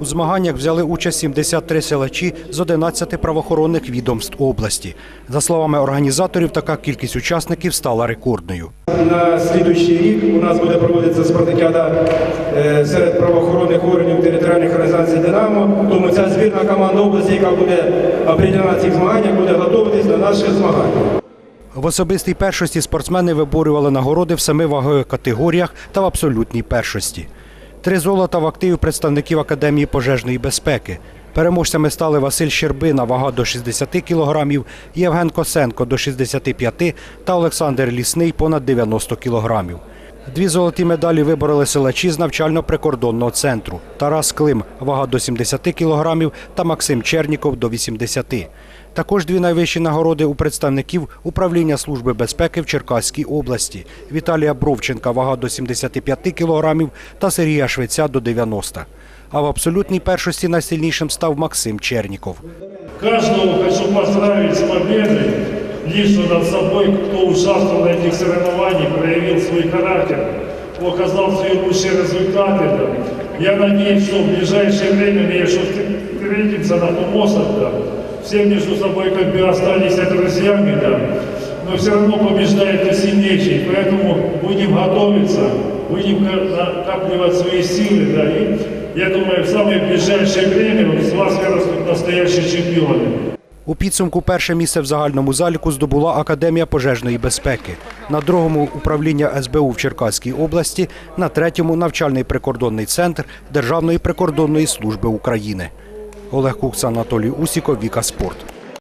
У змаганнях взяли участь 73 селачі з 11 правоохоронних відомств області. За словами організаторів, така кількість учасників стала рекордною. На слідуючий рік у нас буде проводитися спартакіада е, серед правоохоронних органів територіальних організацій Динамо. Тому ця збірна команда області, яка буде определена в цих змаганнях, буде готуватись до наших змагань. В особистій першості спортсмени виборювали нагороди в семи вагових категоріях та в абсолютній першості. Три золота в активі представників Академії пожежної безпеки. Переможцями стали Василь Щербина, вага до 60 кілограмів, Євген Косенко до 65 та Олександр Лісний понад 90 кілограмів. Дві золоті медалі вибороли силачі з навчально-прикордонного центру. Тарас Клим, вага до 70 кілограмів та Максим Черніков до 80. Також дві найвищі нагороди у представників управління Служби безпеки в Черкаській області. Віталія Бровченка, вага до 75 кілограмів та Сергія Швеця до 90. А в абсолютній першості найсильнішим став Максим Черніков. Каждого хочу поздравить с победой. Лично над собой, кто участвовал на этих соревнованиях, проявил свой характер, показал свои лучшие результаты. Я надеюсь, что в ближайшее время мы еще встретимся на помостах. Да. Все между собой как бы остались друзьями, да. но все равно побеждает и сильнейший. Поэтому будем готовиться, будем ка- накапливать свои силы. Да. И я думаю, в самое ближайшее время из вас вырастут настоящие чемпионы. У підсумку перше місце в загальному заліку здобула Академія пожежної безпеки. На другому управління СБУ в Черкаській області, на третьому навчальний прикордонний центр Державної прикордонної служби України. Олег Кукса, Анатолій Усіков, Віка Спорт.